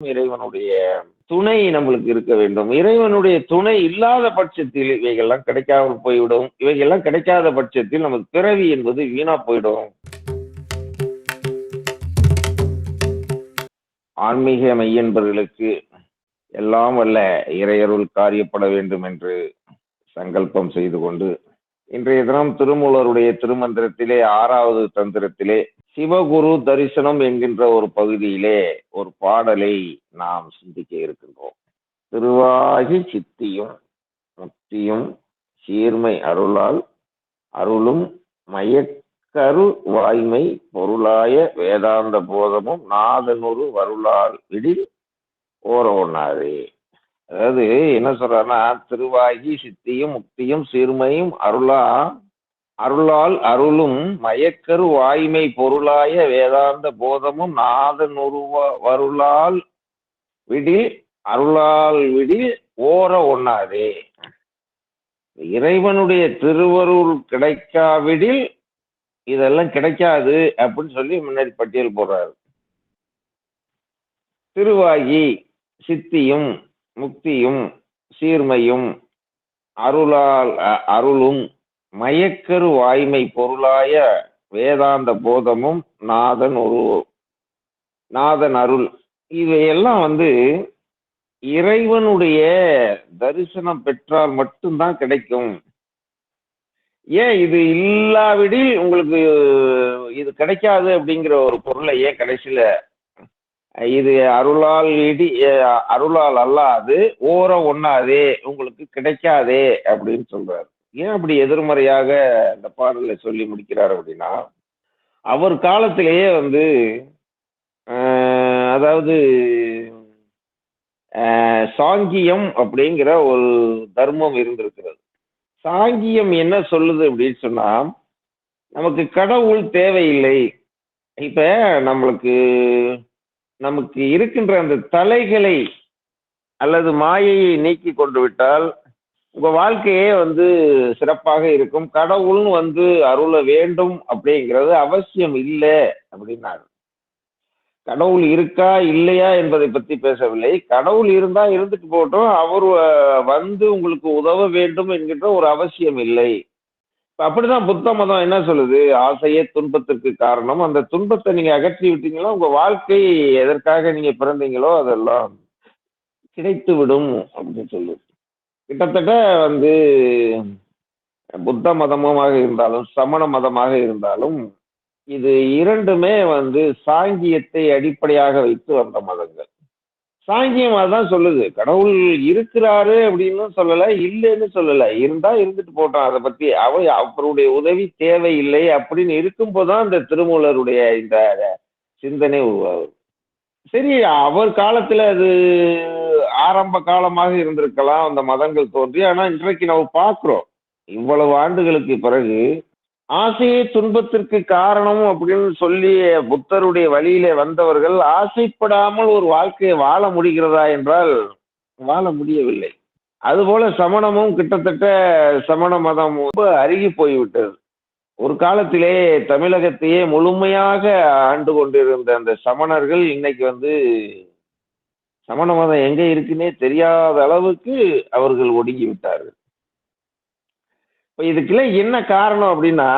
இறைவனுடைய துணை நம்மளுக்கு இருக்க வேண்டும். இறைவனுடைய துணை இல்லாத பட்சத்தில் இவைகள்லாம் கிடைக்காமல் போய்விடும். இவைகள்லாம் கிடைக்காத பட்சத்தில் நமக்கு பிறவி என்பது வீணா போயிடும். ஆன்மீக மையன்பர்களுக்கு எல்லாம் வல்ல இறையருள் காரியப்பட வேண்டும் என்று சங்கல்பம் செய்து கொண்டு இன்றைய தினம் திருமூலருடைய திருமந்திரத்திலே ஆறாவது தந்திரத்திலே சிவகுரு தரிசனம் என்கின்ற ஒரு பகுதியிலே ஒரு பாடலை நாம் சிந்திக்க இருக்கின்றோம். திருவாகி சித்தியும் முக்தியும் சீர்மை அருளால் அருளும் மயக்கரு வாய்மை பொருளாய வேதாந்த போதமும் நாதனொரு வருளால் இடில் ஓரோனாரே அதாவது என்ன சொல்றாருன்னா திருவாகி சித்தியும் முக்தியும் சிறுமையும் அருளா அருளால் அருளும் மயக்கரு வாய்மை பொருளாய வேதாந்த போதமும் நாதன் உருவ வருளால் விடி அருளால் விடி ஓர ஒண்ணாதே. இறைவனுடைய திருவருள் கிடைக்காவிடில் இதெல்லாம் கிடைக்காது அப்படின்னு சொல்லி முன்னாடி பட்டியல் போடுறாரு. திருவாகி சித்தியும் முக்தியும் சீர்மையும் அருளால் அ- அருளும் மயக்கரு வாய்மை பொருளாய வேதாந்த போதமும் நாதன் ஒரு நாதன் அருள். இவையெல்லாம் வந்து இறைவனுடைய தரிசனம் பெற்றால் மட்டும்தான் கிடைக்கும். ஏன் இது இல்லாவிடில் உங்களுக்கு இது கிடைக்காது அப்படிங்கிற ஒரு பொருளை ஏன் கடைசியில இது அருளால் இடி அருளால் அல்லாது ஓர ஒண்ணாதே உங்களுக்கு கிடைக்காதே அப்படின்னு சொல்றாரு. ஏன் அப்படி எதிர்மறையாக இந்த பாடலை சொல்லி முடிக்கிறார் அப்படின்னா அவர் காலத்திலேயே வந்து ஆஹ், அதாவது ஆஹ், சாங்கியம் அப்படிங்கிற ஒரு தர்மம் இருந்திருக்கிறது. சாங்கியம் என்ன சொல்லுது அப்படின்னு சொன்னா நமக்கு கடவுள் தேவையில்லை. இப்ப நம்மளுக்கு நமக்கு இருக்கின்ற அந்த தலைகளை அல்லது மாயையை நீக்கி கொண்டு விட்டால் உங்க வாழ்க்கையே வந்து சிறப்பாக இருக்கும். கடவுள்னு வந்து அருள வேண்டும் அப்படிங்கிறது அவசியம் இல்லை அப்படின்னாரு. கடவுள் இருக்கா இல்லையா என்பதை பத்தி பேசவில்லை. கடவுள் இருந்தா இருந்துட்டு போட்டோம் அவர் வந்து உங்களுக்கு உதவ வேண்டும் என்கின்ற ஒரு அவசியம் இல்லை. அப்படிதான் புத்த மதம் என்ன சொல்லுது? ஆசையே துன்பத்திற்கு காரணம். அந்த துன்பத்தை நீங்க அகற்றி விட்டீங்களோ உங்க வாழ்க்கை எதற்காக நீங்க பிறந்தீங்களோ அதெல்லாம் கிடைத்து விடும் அப்படின்னு சொல்லுது. கிட்டத்தட்ட வந்து புத்த மதமாக இருந்தாலும் சமண மதமாக இருந்தாலும் இது இரண்டுமே வந்து சாங்கியத்தை அடிப்படையாக வைத்து வந்த மதங்கள். சாங்கியம் அதான் சொல்லுது. கடவுள் இருக்கிறாரு அப்படின்னு சொல்லல இல்லைன்னு சொல்லல. இருந்தா இருந்துட்டு போட்டோம் அதை பத்தி. அவ அவருடைய உதவி தேவையில்லை அப்படின்னு இருக்கும்போதுதான் இந்த திருமூலருடைய இந்த சிந்தனை உருவாகுது. சரி அவர் காலத்துல அது ஆரம்ப காலமாக இருந்திருக்கலாம் அந்த மதங்கள் தோன்றி. ஆனா இன்றைக்கு நம்ம பார்க்கிறோம். இவ்வளவு ஆண்டுகளுக்கு பிறகு ஆசையே துன்பத்திற்கு காரணம் அப்படின்னு சொல்லி புத்தருடைய வழியிலே வந்தவர்கள் ஆசைப்படாமல் ஒரு வாழ்க்கையை வாழ முடிகிறதா என்றால் வாழ முடியவில்லை. அதுபோல சமணமும் கிட்டத்தட்ட சமண மதம் ரொம்ப அருகி போய்விட்டது. ஒரு காலத்திலே தமிழகத்தையே முழுமையாக ஆண்டு கொண்டிருந்த அந்த சமணர்கள் இன்னைக்கு வந்து சமண மதம் எங்கே இருக்குன்னே தெரியாத அளவுக்கு அவர்கள் ஒடுங்கி விட்டார்கள். இதுக்கெல்லாம் என்ன காரணம் அப்படின்னா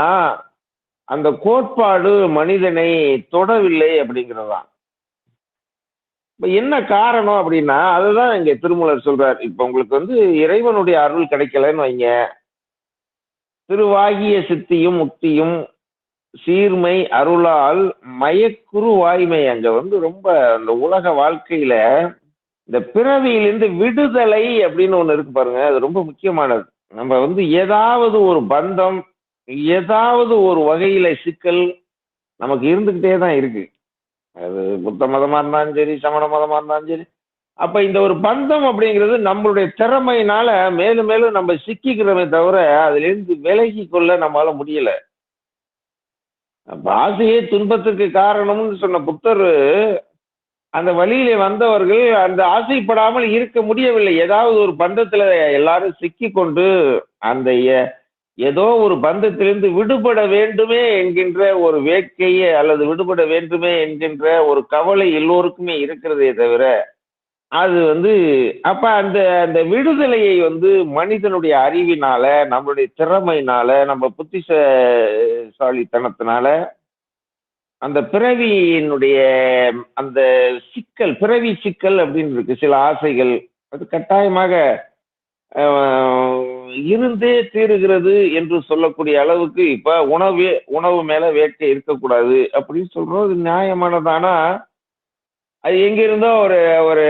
அந்த கோட்பாடு மனிதனை தொடவில்லை அப்படிங்கிறதுதான். இப்போ என்ன காரணம் அப்படின்னா அதுதான் இங்கே திருமூலர் சொல்றார். இப்போ உங்களுக்கு வந்து இறைவனுடைய அருள் கிடைக்கலன்னு வைங்க. திருவாகிய சித்தியும் முக்தியும் சீர்மை அருளால் மயக்குரு வாய்மை அங்கே வந்து ரொம்ப அந்த உலக வாழ்க்கையில இந்த பிறவியிலிருந்து விடுதலை அப்படின்னு ஒன்று இருக்கு பாருங்க. அது ரொம்ப முக்கியமானது. நம்ம வந்து ஏதாவது ஒரு பந்தம் ஏதாவது ஒரு வகையில சிக்கல் நமக்கு இருந்துக்கிட்டே தான் இருக்கு. அது புத்த மதமா இருந்தாலும் சரி சமண மதமா இருந்தாலும் சரி. அப்ப இந்த ஒரு பந்தம் அப்படிங்கிறது நம்மளுடைய திறமையினால மேலும் மேலும் நம்ம சிக்கிக்கிறோமே தவிர அதுல இருந்து விலகி கொள்ள நம்மளால முடியல. அப்ப ஆசையே துன்பத்திற்கு காரணம்னு சொன்ன புத்தர் அந்த வழியிலே வந்தவர்கள் அந்த ஆசைப்படாமல் இருக்க முடியவில்லை. ஏதாவது ஒரு பந்தத்துல எல்லாரும் சிக்கி கொண்டு அந்த ஏதோ ஒரு பந்தத்திலிருந்து விடுபட வேண்டுமே என்கின்ற ஒரு வேட்கையே அல்லது விடுபட வேண்டுமே என்கின்ற ஒரு கவலை எல்லோருக்குமே இருக்கிறதே தவிர அது வந்து அப்ப அந்த அந்த விடுதலையை வந்து மனிதனுடைய அறிவினால நம்மளுடைய திறமையினால நம்ம புத்திசாலித்தனத்தினால அந்த பிறவியினுடைய அந்த சிக்கல் பிறவி சிக்கல் அப்படின்னு இருக்கு. சில ஆசைகள் அது கட்டாயமாக இருந்தே தீருகிறது என்று சொல்லக்கூடிய அளவுக்கு இப்ப உணவு உணவு மேல வேட்கை இருக்கக்கூடாது அப்படின்னு சொல்றோம். அது நியாயமானதானா? அது எங்க இருந்தோ ஒரு ஒரு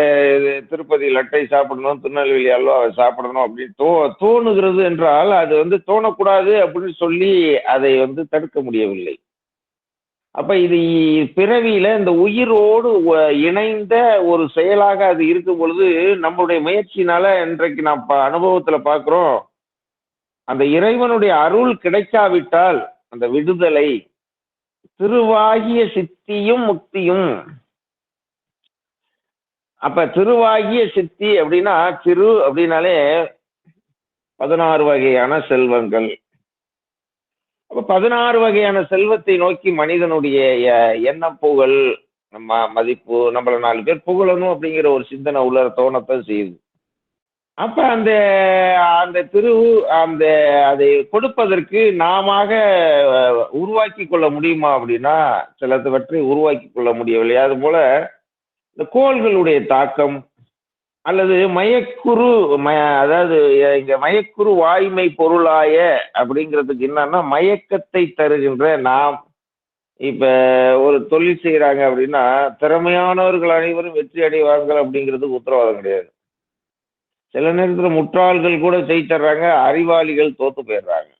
திருப்பதி லட்டை சாப்பிடணும் திருநெல்வேலி அல்வா சாப்பிடணும் அப்படின்னு தோ தோணுகிறது என்றால் அது வந்து தோணக்கூடாது அப்படின்னு சொல்லி அதை வந்து தடுக்க முடியவில்லை. அப்ப இது பிறவியில இந்த உயிரோடு இணைந்த ஒரு செயலாக அது இருக்கும் பொழுது நம்மளுடைய முயற்சினால இன்றைக்கு நாம் ப- அனுபவத்துல பாக்குறோம். அந்த இறைவனுடைய அருள் கிடைக்காவிட்டால் அந்த விடுதலை திருவாகிய சித்தியும் முக்தியும். அப்ப திருவாகிய சித்தி அப்படின்னா திரு அப்படின்னாலே பதினாறு வகையான செல்வங்கள். அப்ப பதினாறு வகையான செல்வத்தை நோக்கி மனிதனுடைய எண்ணம் புகழ் நம்ம மதிப்பு நம்மள நாலு பேர் புகழணும் அப்படிங்கிற ஒரு சிந்தனை உள்ள தோணத்தான் செய்யுது. அப்ப அந்த அந்த திரு அந்த அதை கொடுப்பதற்கு நாம உருவாக்கி கொள்ள முடியுமா அப்படின்னா சிலவற்றை உருவாக்கி கொள்ள முடியவில்லை. அது போல இந்த கோள்களுடைய தாக்கம் அல்லது மயக்குரு மய அதாவது இங்க மயக்குரு வாய்மை பொருளாய அப்படிங்கிறதுக்கு என்னன்னா மயக்கத்தை தருகின்ற நாம். இப்ப ஒரு தொழில் செய்யறாங்க அப்படின்னா திறமையானவர்கள் அனைவரும் வெற்றி அடைவார்கள் அப்படிங்கிறதுக்கு உத்தரவாதம் கிடையாது. சில நேரத்தில் முற்றாள்கள் கூட ஜெயிச்சிடுறாங்க அறிவாளிகள் தோத்து போயிடுறாங்க.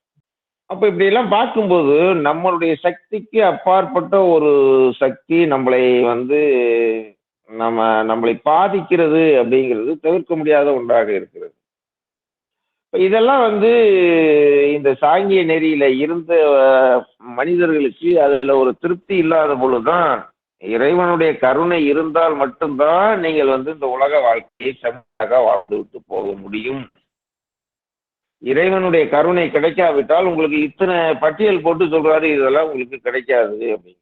அப்ப இப்படி எல்லாம் பார்க்கும்போது நம்மளுடைய சக்திக்கு அப்பாற்பட்ட ஒரு சக்தி நம்மளை வந்து நம்ம நம்மளை பாதிக்கிறது அப்படிங்கிறது தவிர்க்க முடியாத ஒன்றாக இருக்கிறது. இதெல்லாம் வந்து இந்த சாங்கிய நெறியில இருந்த மனிதர்களுக்கு அதுல ஒரு திருப்தி இல்லாத பொழுதுதான் இறைவனுடைய கருணை இருந்தால் மட்டும்தான் நீங்கள் வந்து இந்த உலக வாழ்க்கையை செம்மையாக வாழ்ந்து விட்டு போக முடியும். இறைவனுடைய கருணை கிடைக்காவிட்டால் உங்களுக்கு இத்தனை பட்டியல் போட்டு சொல்றாரு இதெல்லாம் உங்களுக்கு கிடைக்காது அப்படின்னு.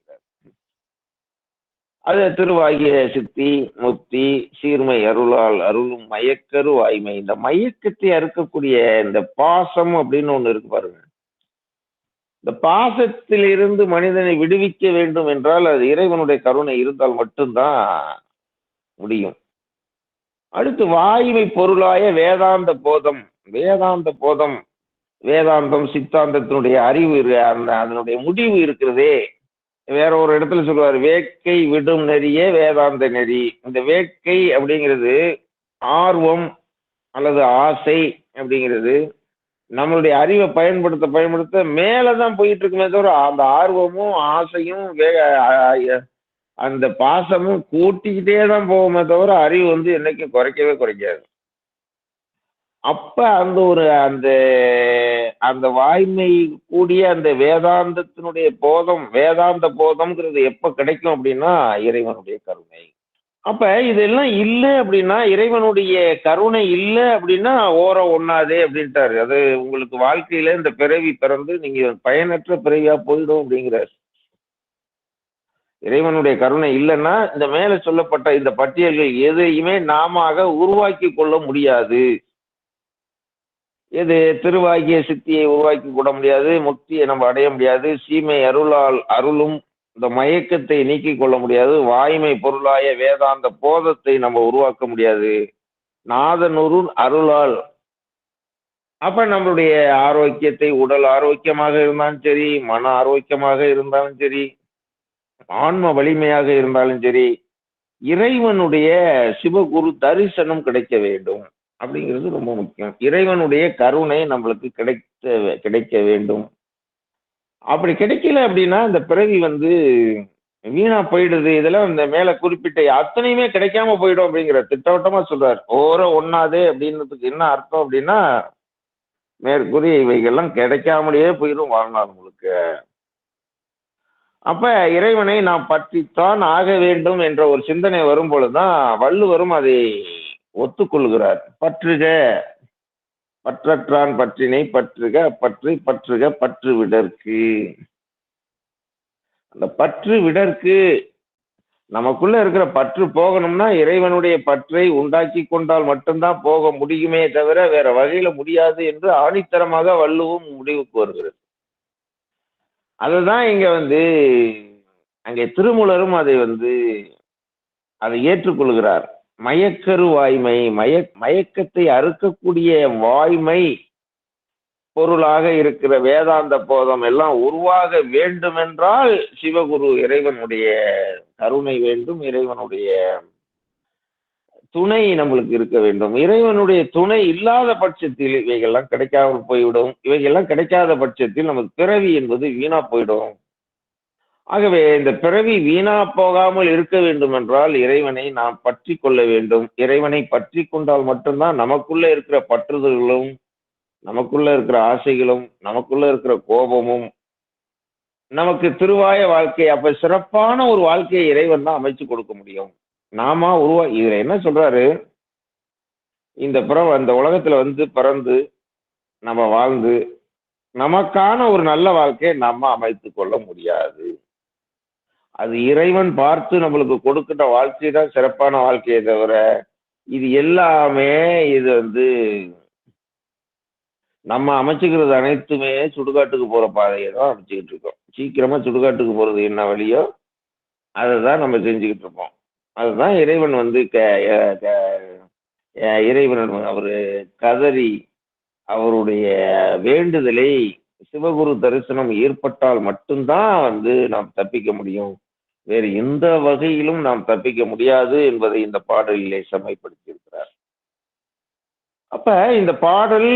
அது திருவாகிய சித்தி முக்தி சீர்மை அருளால் அருளும் மயக்கரு வாய்மை. இந்த மயக்கத்தை அறுக்கக்கூடிய இந்த பாசம் அப்படின்னு ஒண்ணு இருக்கு பாருங்க. இந்த பாசத்திலிருந்து மனிதனை விடுவிக்க வேண்டும் என்றால் அது இறைவனுடைய கருணை இருந்தால் மட்டும்தான் முடியும். அடுத்து வாய்மை பொருளாய வேதாந்த போதம். வேதாந்த போதம் வேதாந்தம் சித்தாந்தத்தினுடைய அறிவு அந்த அதனுடைய முடிவு இருக்கிறதே. வேற ஒரு இடத்துல சொல்லுவார் வேட்கை விடும் நெறியே வேதாந்த நெறி. இந்த வேட்கை அப்படிங்கிறது ஆர்வம் அல்லது ஆசை அப்படிங்கிறது நம்மளுடைய அறிவை பயன்படுத்த பயன்படுத்த மேலே தான் போயிட்டு இருக்குமே தவிர அந்த ஆர்வமும் ஆசையும் வே அந்த பாசமும் கூட்டிக்கிட்டே தான் போகுமே தவிர அறிவு வந்து என்னைக்கும் குறைக்கவே குறைக்காது. அப்ப அந்த ஒரு அந்த அந்த வாய்மை கூடிய அந்த வேதாந்தத்தினுடைய போதம் வேதாந்த போதம்ங்கிறது எப்ப கிடைக்கும் அப்படின்னா இறைவனுடைய கருணை. அப்ப இதெல்லாம் இல்லை அப்படின்னா இறைவனுடைய கருணை இல்லை அப்படின்னா ஓர ஒண்ணாதே அப்படின்ட்டாரு. அது உங்களுக்கு வாழ்க்கையில இந்த பிறவி பிறந்து நீங்க பயனற்ற பிறவியா போயிடும் அப்படிங்கிறார். இறைவனுடைய கருணை இல்லைன்னா இந்த மேல சொல்லப்பட்ட இந்த பட்டியல்கள் எதையுமே நாம உருவாக்கி கொள்ள முடியாது. இது திருவாகிய சித்தியை உருவாக்கி கூட முடியாது முக்தியை நம்ம அடைய முடியாது சீமை அருளால் அருளும் இந்த மயக்கத்தை நீக்கிக் கொள்ள முடியாது வாய்மை பொருளாய வேதாந்த போதத்தை நம்ம உருவாக்க முடியாது. நாதனூரு அருளால். அப்ப நம்மளுடைய ஆரோக்கியத்தை உடல் ஆரோக்கியமாக இருந்தாலும் சரி மன ஆரோக்கியமாக இருந்தாலும் சரி ஆன்ம வலிமையாக இருந்தாலும் சரி இறைவனுடைய சிவகுரு தரிசனம் கிடைக்க வேண்டும். அப்படிங்கிறது ரொம்ப முக்கியம். இறைவனுடைய கருணை நம்மளுக்கு கிடைக்க கிடைக்க வேண்டும். அப்படி கிடைக்கல அப்படின்னா இந்த பிறவி வந்து வீணா போயிடுது. இதெல்லாம் இந்த மேல குறிப்பிட்ட அத்தனையுமே கிடைக்காம போயிடும் அப்படிங்கிற திட்டவட்டமா சொல்றார். ஓர ஒண்ணாதே அப்படின்றதுக்கு என்ன அர்த்தம் அப்படின்னா மேற்கூறிய இவைகள்லாம் கிடைக்காமலேயே போயிடும் வாழ்நாள் உங்களுக்கு அப்ப இறைவனை நாம் பற்றித்தான் ஆக வேண்டும் என்ற ஒரு சிந்தனை வரும் பொழுதுதான் வள்ளுவரும் அதை ஒத்துக்கொள்கிறார். பற்றுக. பற்றற்றான் பற்றினை பற்றுக பற்று பற்றுக பற்று விடற்கு. அந்த பற்று விடற்கு நமக்குள்ள இருக்கிற பற்று போகணும்னா இறைவனுடைய பற்றை உண்டாக்கி கொண்டால் மட்டும்தான் போக முடியுமே தவிர வேற வகையில முடியாது என்று ஆணித்தரமாக வள்ளுவும் முடிவுக்கு வருகிறது. அதுதான் இங்க வந்து அங்கே திருமூலரும் அதை வந்து அதை ஏற்றுக்கொள்கிறார். மயக்கரு வாய்மை மய மயக்கத்தை அறுக்கக்கூடிய வாய்மை பொருளாக இருக்கிற வேதாந்த போதம் எல்லாம் உருவாக வேண்டுமென்றால் சிவகுரு இறைவனுடைய கருணை வேண்டும் இறைவனுடைய துணை நம்மளுக்கு இருக்க வேண்டும். இறைவனுடைய துணை இல்லாத பட்சத்தில் இவைகள்லாம் கிடைக்காமல் போய்விடும். இவைகள்லாம் கிடைக்காத பட்சத்தில் நமக்கு பிறவி என்பது வீணா போயிடும் ஆகவே இந்த பிறவி வீணா போகாமல் இருக்க வேண்டும் என்றால் இறைவனை நாம் பற்றி கொள்ள வேண்டும். இறைவனை பற்றி கொண்டால் மட்டும்தான் நமக்குள்ள இருக்கிற பற்றுதல்களும் நமக்குள்ள இருக்கிற ஆசைகளும் நமக்குள்ள இருக்கிற கோபமும் நமக்கு திருவாய வாழ்க்கை அப்ப சிறப்பான ஒரு வாழ்க்கையை இறைவன் தான் அமைச்சு கொடுக்க முடியும். நாம உருவா இதுல என்ன சொல்றாரு? இந்த பிறவ அந்த உலகத்துல வந்து பிறந்து நம்ம வாழ்ந்து நமக்கான ஒரு நல்ல வாழ்க்கையை நம்ம அமைத்து கொள்ள முடியாது. அது இறைவன் பார்த்து நம்மளுக்கு கொடுக்கிற வாழ்க்கை தான் சிறப்பான வாழ்க்கையை தவிர இது எல்லாமே இது வந்து நம்ம அமைச்சுக்கிறது அனைத்துமே சுடுகாட்டுக்கு போகிற பாதையை தான் அமைச்சுக்கிட்டு இருக்கோம். சீக்கிரமாக சுடுகாட்டுக்கு போகிறது என்ன வழியோ அதை தான் நம்ம செஞ்சுக்கிட்டு இருப்போம் அதுதான் இறைவன் வந்து க க- இறைவன் அவர் கதறி அவருடைய வேண்டுதலை சிவகுரு தரிசனம் ஏற்பட்டால் மட்டும்தான் வந்து நாம் தப்பிக்க முடியும். வேறு எந்த வகையிலும் நாம் தப்பிக்க முடியாது என்பதை இந்த பாடலிலே செம்மைப்படுத்தியிருக்கிறார். அப்ப இந்த பாடல்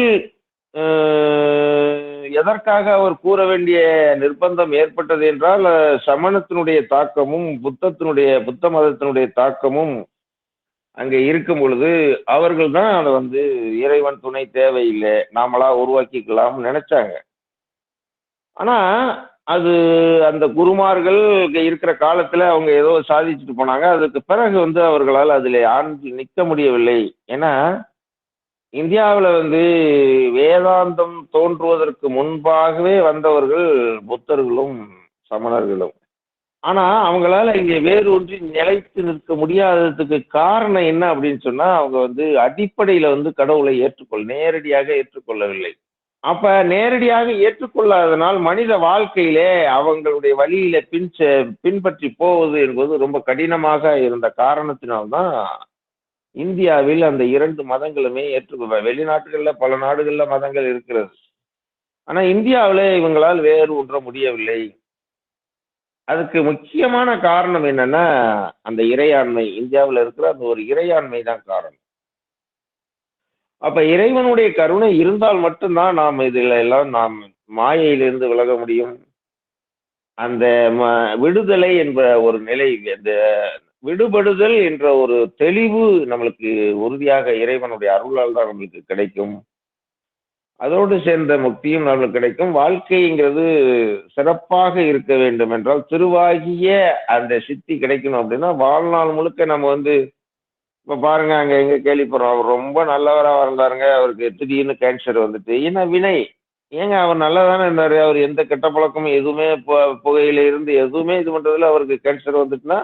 எதற்காக அவர் கூற வேண்டிய நிர்பந்தம் ஏற்பட்டது என்றால் சமணத்தினுடைய தாக்கமும் புத்தத்தினுடைய புத்த மதத்தினுடைய தாக்கமும் அங்கே இருக்கும் பொழுது அவர்கள் தான் அதை வந்து இறைவன் துணை தேவையில்லை நாமளா உருவாக்கிக்கலாம் நினைச்சாங்க. ஆனா அது அந்த குருமார்கள் இருக்கிற காலத்துல அவங்க ஏதோ சாதிச்சுட்டு போனாங்க. அதுக்கு பிறகு வந்து அவர்களால் அதில் ஆண்டு நிற்க முடியவில்லை. ஏன்னா இந்தியாவில் வந்து வேதாந்தம் தோன்றுவதற்கு முன்பாகவே வந்தவர்கள் புத்தர்களும் சமணர்களும். ஆனால் அவங்களால இங்கே வேறு ஒன்றி நிலைத்து நிற்க முடியாததுக்கு காரணம் என்ன அப்படின்னு சொன்னா அவங்க வந்து அடிப்படையில் வந்து கடவுளை ஏற்றுக்கொள் நேரடியாக ஏற்றுக்கொள்ளவில்லை. அப்ப நேரடியாக ஏற்றுக்கொள்ளாதனால் மனித வாழ்க்கையிலே அவங்களுடைய வழியில பின் பின்பற்றி போவது என்பது ரொம்ப கடினமாக இருந்த காரணத்தினால்தான் இந்தியாவில் அந்த இரண்டு மதங்களுமே ஏற்றுக்கொள்ள வெளிநாட்டுகள்ல பல நாடுகள்ல மதங்கள் இருக்கிறது. ஆனா இந்தியாவில் இவங்களால் வேறு ஒன்ற முடியவில்லை. அதுக்கு முக்கியமான காரணம் என்னன்னா அந்த இறையாண்மை. இந்தியாவில் இருக்கிற அந்த ஒரு இறையாண்மை தான் காரணம். அப்ப இறைவனுடைய கருணை இருந்தால் மட்டும்தான் நாம் இதுல எல்லாம் நாம் மாயையிலிருந்து விலக முடியும். அந்த ம- விடுதலை என்ற ஒரு நிலை அந்த விடுபடுதல் என்ற ஒரு தெளிவு நம்மளுக்கு உறுதியாக இறைவனுடைய அருளால் தான் நம்மளுக்கு கிடைக்கும். அதோடு சேர்ந்த முக்தியும் நம்மளுக்கு கிடைக்கும். வாழ்க்கைங்கிறது சிறப்பாக இருக்க வேண்டும் என்றால் திருவாகிய அந்த சித்தி கிடைக்கணும் அப்படின்னா வாழ்நாள் முழுக்க நம்ம வந்து இப்போ பாருங்க அங்கே எங்க கேள்விப்படுறோம். அவர் ரொம்ப நல்லவராக இருந்தாருங்க அவருக்கு திடீர்னு கேன்சர் வந்துட்டு. ஏன்னா வினை. ஏங்க அவர் நல்லா தானே இருந்தார். அவர் எந்த கெட்ட பழக்கமும் எதுவுமே புகையில இருந்து எதுவுமே இது பண்ணுறதுல அவருக்கு கேன்சர் வந்துட்டுனா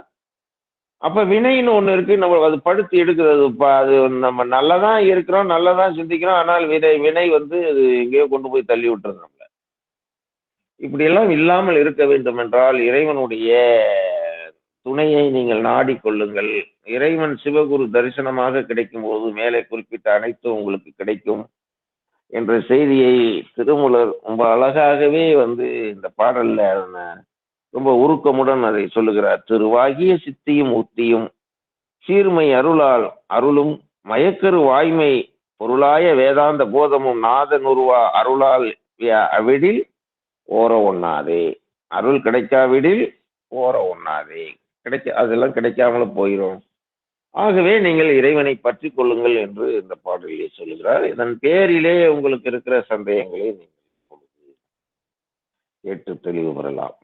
அப்போ வினைன்னு ஒன்று இருக்கு. நம்ம அது படுத்து எடுக்கிறது இப்போ அது நம்ம நல்லதான் இருக்கிறோம் நல்லதான் சிந்திக்கிறோம். ஆனால் வினை வினை வந்து அது எங்கேயோ கொண்டு போய் தள்ளி விட்டுறது நம்மள. இப்படியெல்லாம் இல்லாமல் இருக்க வேண்டும் என்றால் இறைவனுடைய துணையை நீங்கள் நாடிக்கொள்ளுங்கள். இறைவன் சிவகுரு தரிசனமாக கிடைக்கும் போது மேலே குறிப்பிட்ட அனைத்தும் உங்களுக்கு கிடைக்கும். என்ற செய்தியை திருமூலர் ரொம்ப அழகாகவே வந்து இந்த பாடல்ல ரொம்ப உருக்கமுடன் அதை சொல்லுகிறார். திருவாகிய சித்தியும் உத்தியும் சீர்மை அருளால் அருளும் மயக்கரு வாய்மை பொருளாய வேதாந்த போதமும் நாதனுருவா அருளால் ய- அவிடில் ஓர ஒண்ணாதே. அருள் கிடைக்காவிடில் ஓர ஒண்ணாதே. கிடைக்க அதெல்லாம் கிடைக்காமல போயிடும் ஆகவே நீங்கள் இறைவனை பற்றி கொள்ளுங்கள் என்று இந்த பாடலிலே சொல்லுகிறார். இதன் பேரிலே உங்களுக்கு இருக்கிற சந்தேகங்களை நீங்கள் கேட்டு தெளிவு பெறலாம்